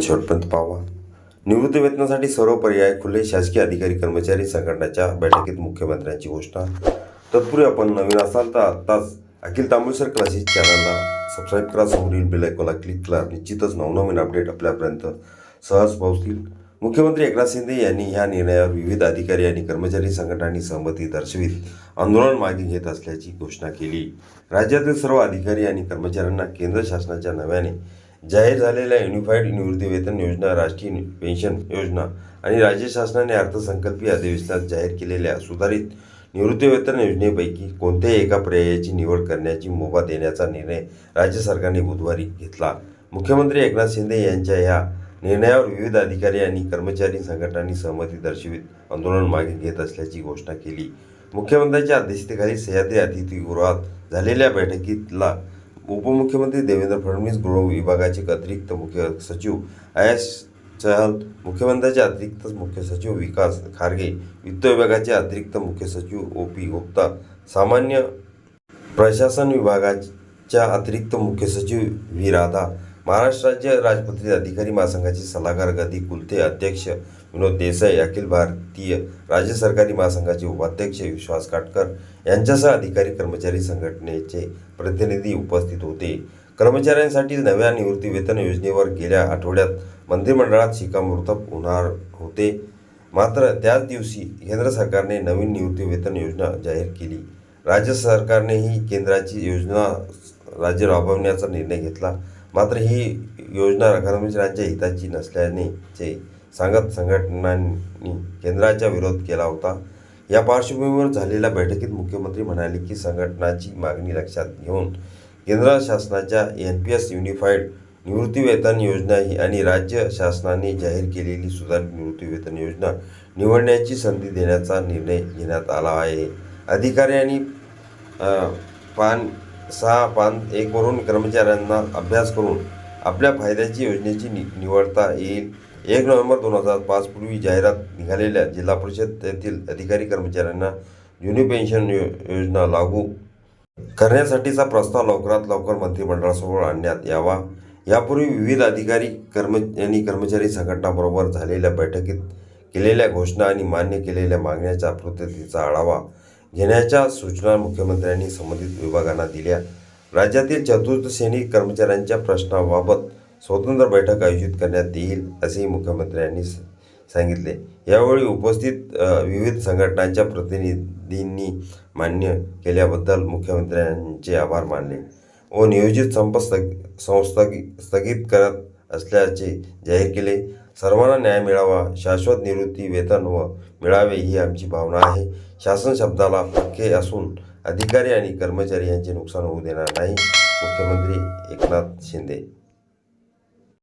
शेवटपर्यंत पाहावा. निवृत्ती वेतनासाठी सर्व पर्याय खुले. शासकीय अधिकारी कर्मचारी संघटनाच्या बैठकीत मुख्यमंत्र्यांची घोषणा. तत्पूर्वी आपण नवीन असाल तर आत्ताच अखिल तांबुळसर क्लासेस चॅनलला सबस्क्राईब करा. समोरील बेल आयकॉनला क्लिक करा. निश्चितच नवनवीन अपडेट आपल्यापर्यंत सहज पोहोचतील. मुख्यमंत्री एकनाथ शिंदे यांनी ह्या निर्णयावर विविध अधिकारी आणि कर्मचारी संघटनांनी सहमती दर्शवित. आंदोलन मागे घेत असल्याची घोषणा केली. राज्यातील सर्व अधिकारी आणि कर्मचाऱ्यांना केंद्र शासनाच्या नव्याने जाहीर झालेल्या युनिफाईड निवृत्तीवेतन योजना राष्ट्रीय पेन्शन योजना आणि राज्य शासनाने अर्थसंकल्पीय अधिवेशनात जाहीर केलेल्या सुधारित निवृत्तीवेतन योजनेपैकी कोणत्याही एका पर्यायाची निवड करण्याची मुभा देण्याचा निर्णय राज्य सरकारने बुधवारी घेतला. मुख्यमंत्री एकनाथ शिंदे यांच्या या निर्णयावर विविध अधिकारी आणि कर्मचारी संघटनांनी सहमती दर्शवित आंदोलन मागे घेत असल्याची घोषणा केली. मुख्यमंत्र्यांच्या अध्यक्षतेखाली सह्याद्री अतिथीगृहात झालेल्या बैठकीतला उपमुख्यमंत्री देवेंद्र फडणवीस गृह विभागाचे अतिरिक्त मुख्य सचिव आयएस चहल मुख्यमंत्र्याचे अतिरिक्त मुख्य सचिव विकास खारगे वित्त विभागाचे अतिरिक्त मुख्य सचिव ओ पी गुप्ता सामान्य प्रशासन विभागाच्या अतिरिक्त मुख्य सचिव व्ही राधा महाराष्ट्र राज्य राजपत्रित अधिकारी महासंघाचे सल्लागार गदी कुलते अध्यक्ष विनोद देसाई अखिल भारतीय राज्य सरकारी महासंघाचे उपाध्यक्ष विश्वास काटकर यांच्यासह अधिकारी कर्मचारी संघटनेचे प्रतिनिधी उपस्थित होते. कर्मचाऱ्यांसाठी नव्या निवृत्ती वेतन योजनेवर गेल्या आठवड्यात मंत्रिमंडळात शिक्कामोर्तब होणार होते. मात्र त्याच दिवशी केंद्र सरकारने नवीन निवृत्ती वेतन योजना जाहीर केली. राज्य सरकारनेही केंद्राची योजना राज्य राबवण्याचा निर्णय घेतला. मात्र ही योजना कर्मचाऱ्यांच्या हिताची नसल्याने चे सांगत संघटनांनी केंद्राचा विरोध केला होता. या पार्श्वभूमीवर झालेल्या बैठकीत मुख्यमंत्री म्हणाले की संघटनाची मागणी लक्षात घेऊन केंद्र शासनाच्या एन पी एस युनिफाईड निवृत्तीवेतन योजना ही आणि राज्य शासनाने जाहीर केलेली सुधारित निवृत्तीवेतन योजना निवडण्याची संधी देण्याचा निर्णय घेण्यात आला आहे. अधिकारी पान सहा पान एकवरून कर्मचाऱ्यांना अभ्यास करून आपल्या फायद्याची योजनेची नि निवडता येईल एक नोव्हेंबर दोन हजार पाच पूर्वी जाहिरात निघालेल्या जिल्हा परिषद येथील अधिकारी कर्मचाऱ्यांना जुनी पेन्शन यो योजना लागू करण्यासाठीचा प्रस्ताव लवकरात लवकर मंत्रिमंडळासमोर आणण्यात यावा. यापूर्वी विविध अधिकारी कर्म आणि कर्मचारी संघटनाबरोबर झालेल्या बैठकीत केलेल्या घोषणा आणि मान्य केलेल्या मागण्याच्या पूर्ततेचा आढावा घेण्याच्या सूचना मुख्यमंत्र्यांनी संबंधित विभागांना दिल्या. राज्यातील चतुर्थ श्रेणी कर्मचाऱ्यांच्या प्रश्नाबाबत स्वतंत्र बैठक आयोजित करण्यात येईल असेही मुख्यमंत्र्यांनी सांगितले. यावेळी उपस्थित विविध संघटनांच्या प्रतिनिधींनी मान्य केल्याबद्दल मुख्यमंत्र्यांचे आभार मानले. व नियोजित संप स्थग स्थगित करत असल्याचे जाहीर केले. सर्वांना न्याय मिळावा शाश्वत निवृत्ती वेतन व मिळावे ही आमची भावना आहे. शासन शब्दाला पक्के असून अधिकारी आणि कर्मचारी यांचे नुकसान होऊ देणार नाही मुख्यमंत्री एकनाथ शिंदे.